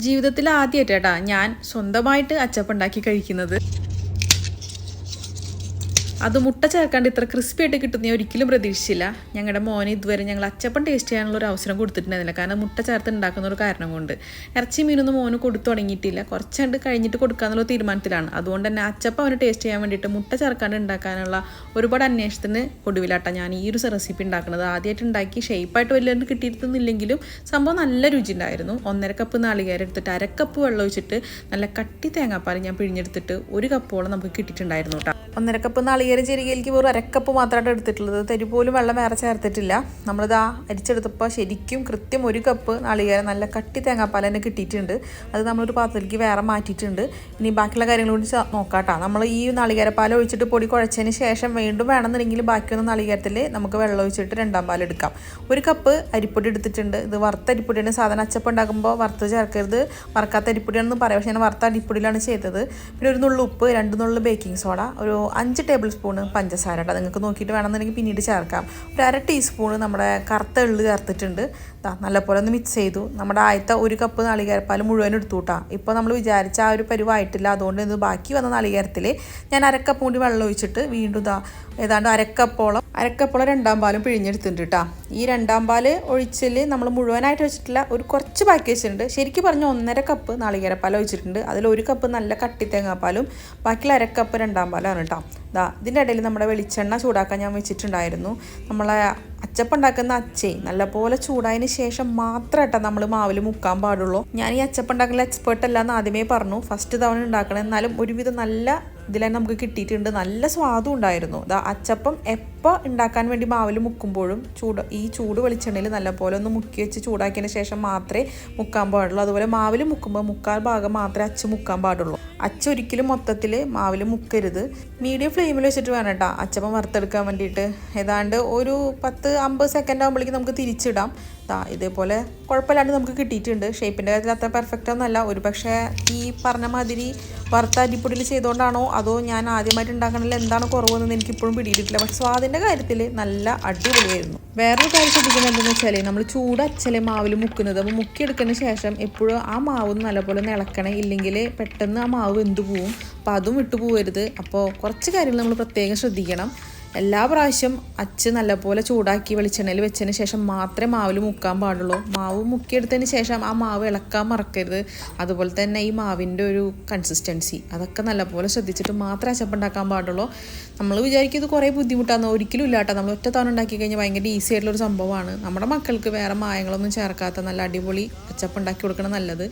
ജീവിതത്തിൽ ആദ്യമായിട്ടാ ഞാൻ സ്വന്തമായിട്ട് അച്ചപ്പുണ്ടാക്കി കഴിക്കുന്നത്. അത് മുട്ട ചേർക്കാണ്ട് ഇത്ര ക്രിസ്പി ആയിട്ട് കിട്ടുന്ന ഞാൻ ഒരിക്കലും പ്രതീക്ഷിച്ചില്ല. ഞങ്ങളുടെ മോനെ ഇതുവരെ ഞങ്ങൾ അച്ചപ്പം ടേസ്റ്റ് ചെയ്യാനുള്ള ഒരു അവസരം കൊടുത്തിട്ടുണ്ടായിരുന്നില്ല. കാരണം മുട്ട ചേർത്ത് ഉണ്ടാക്കുന്ന ഒരു കാരണം കൊണ്ട്. ഇറച്ചി മീനൊന്നും മോന് കൊടുത്തു തുടങ്ങിയിട്ടില്ല. കുറച്ചുണ്ട് കഴിഞ്ഞിട്ട് കൊടുക്കാന്നുള്ള തീരുമാനത്തിലാണ്. അതുകൊണ്ട് തന്നെ അച്ചപ്പം അവന് ടേസ്റ്റ് ചെയ്യാൻ വേണ്ടിയിട്ട് മുട്ട ചേർക്കാണ്ട് ഉണ്ടാക്കാനുള്ള ഒരുപാട് അന്വേഷണത്തിന് ഒടുവിലാട്ടാ ഞാൻ ഈ ഒരു റെസിപ്പി ഉണ്ടാക്കുന്നത്. ആദ്യമായിട്ട് ഉണ്ടാക്കി ഷേപ്പായിട്ട് വലിയ കിട്ടിയിരുന്നില്ലെങ്കിലും സംഭവം നല്ല രുചി ഉണ്ടായിരുന്നു ഒന്നര കപ്പ് നാളികേരം എടുത്തിട്ട് അരക്കപ്പ് വെള്ളം ഒഴിച്ചിട്ട് നല്ല കട്ടി തേങ്ങാപ്പാൽ ഞാൻ പിഴിഞ്ഞെടുത്തിട്ട് ഒരു കപ്പോളം നമുക്ക് കിട്ടിയിട്ടുണ്ടായിരുന്നു കേട്ടോ ഒന്നര കപ്പ് നാളികേരം ചെരുകയിലേക്ക് വെറും അരക്കപ്പ് മാത്രമായിട്ട് എടുത്തിട്ടുള്ളത്. തരി പോലും വെള്ളം വേറെ ചേർത്തിട്ടില്ല. നമ്മളിതാ അരിച്ചെടുത്തപ്പോൾ ശരിക്കും കൃത്യം ഒരു കപ്പ് നാളികേരം നല്ല കട്ടി തേങ്ങാപ്പാൽ തന്നെ കിട്ടിയിട്ടുണ്ട്. അത് നമ്മളൊരു പാത്രത്തിലേക്ക് വേറെ മാറ്റിയിട്ടുണ്ട്. ഇനി ബാക്കിയുള്ള കാര്യങ്ങൾ നോക്കാട്ടോ. നമ്മൾ ഈ നാളികേരപ്പാൽ ഒഴിച്ചിട്ട് പൊടി കുഴച്ചതിന് ശേഷം വീണ്ടും വേണമെന്നുണ്ടെങ്കിൽ ബാക്കിയൊന്ന് നാളികേരത്തിൽ നമുക്ക് വെള്ളം ഒഴിച്ചിട്ട് രണ്ടാം പാൽ എടുക്കാം. ഒരു കപ്പ് അരിപ്പൊടി എടുത്തിട്ടുണ്ട്. ഇത് വറുത്ത അരിപ്പൊടിയാണ്. സാധാരണ അച്ചപ്പം ഉണ്ടാക്കുമ്പോൾ വറുത്ത് ചേർക്കരുത്. വറുക്കാത്ത അരിപ്പൊടിയാണെന്ന് പറയാം. പക്ഷേ ഞാൻ വറുത്ത അരിപ്പൊടിയിലാണ് ചെയ്തത്. പിന്നെ ഒരു നുള്ളു ഉപ്പ് രണ്ട് നുള്ളു ബേക്കിംഗ് സോഡ ഒരു അഞ്ച് ടേബിൾ സ്പൂണ് പഞ്ചസാര കേട്ടോ നിങ്ങൾക്ക് നോക്കിയിട്ട് വേണമെന്നുണ്ടെങ്കിൽ പിന്നീട് ചേർക്കാം. ഒരു അര ടീസ്പൂണ് നമ്മുടെ കറുത്ത എള്ള് ചേർത്തിട്ടുണ്ട്. നല്ലപോലെ ഒന്ന് മിക്സ് ചെയ്തു. നമ്മുടെ ആദ്യത്തെ ഒരു കപ്പ് നാളികേരപ്പാൽ മുഴുവൻ എടുത്തു കൂട്ടാം ഇപ്പോൾ നമ്മൾ വിചാരിച്ച ആ ഒരു പരിവായിട്ടില്ല. അതുകൊണ്ട് ഇത് ബാക്കി വന്ന നാളികേരത്തിൽ ഞാൻ അരക്കപ്പ് കൂടി വെള്ളം ഒഴിച്ചിട്ട് വീണ്ടും ഇതാ ഏതാണ്ട് അരക്കപ്പോളം അരക്കപ്പോളം രണ്ടാം പാലും പിഴിഞ്ഞെടുത്തിട്ടുണ്ട് കേട്ടോ ഈ രണ്ടാം പാൽ ഒഴിച്ചിൽ നമ്മൾ മുഴുവനായിട്ട് വെച്ചിട്ടില്ല. ഒരു കുറച്ച് ബാക്കി വെച്ചിട്ടുണ്ട്. ശരിക്കും പറഞ്ഞാൽ ഒന്നര കപ്പ് നാളികേരപ്പാൽ ഒഴിച്ചിട്ടുണ്ട്. അതിൽ ഒരു കപ്പ് നല്ല കട്ടി തേങ്ങാപ്പാലും ബാക്കിയുള്ള അരക്കപ്പ് രണ്ടാം പാലാണ് കേട്ടോ ഇതാ ഇതിന്റെ ഇടയിൽ നമ്മുടെ വെളിച്ചെണ്ണ ചൂടാക്കാൻ ഞാൻ വെച്ചിട്ടുണ്ടായിരുന്നു. നമ്മളെ അച്ചപ്പം ഉണ്ടാക്കുന്ന അച്ചേ നല്ലപോലെ ചൂടായതിന് ശേഷം മാത്രം കേട്ടോ നമ്മൾ മാവിൽ മുക്കാൻ പാടുള്ളൂ. ഞാൻ ഈ അച്ചപ്പം ഉണ്ടാക്കുന്ന എക്സ്പേർട്ട് അല്ലാന്ന് ആദ്യമേ പറഞ്ഞു. ഫസ്റ്റ് തവണ ഉണ്ടാക്കണം. എന്നാലും ഒരുവിധം നല്ല ഇതിൽ തന്നെ നമുക്ക് കിട്ടിയിട്ടുണ്ട് നല്ല സ്വാദും ഉണ്ടായിരുന്നു. ഇതാ അച്ചപ്പം എപ്പോൾ ഉണ്ടാക്കാൻ വേണ്ടി മാവിൽ മുക്കുമ്പോഴും ചൂട് ഈ ചൂട് വെളിച്ചെണ്ണയിൽ നല്ലപോലെ ഒന്ന് മുക്കി വെച്ച് ചൂടാക്കിയതിന് ശേഷം മാത്രമേ മുക്കാൻ പാടുള്ളൂ. അതുപോലെ മാവിൽ മുക്കുമ്പോൾ മുക്കാൽ ഭാഗം മാത്രമേ അച്ച് മുക്കാൻ പാടുള്ളൂ. അച്ച് ഒരിക്കലും മൊത്തത്തിൽ മാവിൽ മുക്കരുത്. മീഡിയം ഫ്ലെയിമിൽ വെച്ചിട്ട് വേണം കേട്ടോ അച്ചപ്പം വറുത്തെടുക്കാൻ വേണ്ടിയിട്ട്. ഏതാണ്ട് ഒരു പത്ത് അമ്പത് സെക്കൻഡ് ആകുമ്പോഴേക്കും നമുക്ക് തിരിച്ചിടാം. ദാ ഇതേപോലെ കുഴപ്പമില്ലാണ്ട് നമുക്ക് കിട്ടിയിട്ടുണ്ട്. ഷേപ്പിന്റെ കാര്യത്തിൽ അത്ര പെർഫെക്റ്റ് ഒന്നല്ല ഒരു പക്ഷേ ഈ പറഞ്ഞ മാതിരി വറുത്ത അരിപ്പൊടിയിൽ ചെയ്തുകൊണ്ടാണോ അതോ ഞാൻ ആദ്യമായിട്ട് ഉണ്ടാക്കണതിൽ എന്താണ് കുറവെന്ന് എനിക്ക് ഇപ്പോഴും പിടിയിട്ടില്ല പക്ഷെ സ്വാദിന്റെ കാര്യത്തിൽ നല്ല അടിപൊളിയായിരുന്നു. വേറൊരു കാര്യം ശ്രദ്ധിക്കുന്നത് എന്താണെന്ന് വെച്ചാൽ നമ്മൾ ചൂട് അച്ചലെ മാവിൽ മുക്കുന്നത്. അപ്പോൾ മുക്കിയെടുക്കുന്ന ശേഷം എപ്പോഴും ആ മാവ് നല്ലപോലെ നിളക്കണേ. ഇല്ലെങ്കിൽ പെട്ടെന്ന് ആ മാവ് എന്തു പോവും. അപ്പോൾ അതും വിട്ടുപോകരുത് അപ്പോൾ കുറച്ച് കാര്യങ്ങൾ നമ്മൾ പ്രത്യേകം ശ്രദ്ധിക്കണം. എല്ലാ പ്രാവശ്യം അച്ച് നല്ലപോലെ ചൂടാക്കി വെളിച്ചെണ്ണയിൽ വെച്ചതിന് ശേഷം മാത്രമേ മാവിൽ മുക്കാൻ പാടുള്ളൂ. മാവ് മുക്കിയെടുത്തതിന് ശേഷം ആ മാവ് ഇളക്കാൻ മറക്കരുത്. അതുപോലെ തന്നെ ഈ മാവിന്റെ ഒരു കൺസിസ്റ്റൻസി അതൊക്കെ നല്ലപോലെ ശ്രദ്ധിച്ചിട്ട് മാത്രമേ അച്ചപ്പുണ്ടാക്കാൻ പാടുള്ളൂ. നമ്മൾ വിചാരിക്കും ഇത് കുറേ ബുദ്ധിമുട്ടാണ് ഒരിക്കലും ഇല്ലാട്ടോ നമ്മൾ ഒറ്റ തവണ ഉണ്ടാക്കി കഴിഞ്ഞാൽ ഭയങ്കര ഈസി ആയിട്ടുള്ളൊരു സംഭവമാണ്. നമ്മുടെ മക്കൾക്ക് വേറെ മായങ്ങളൊന്നും ചേർക്കാത്ത നല്ല അടിപൊളി അച്ചപ്പം ഉണ്ടാക്കി കൊടുക്കണം നല്ലത്.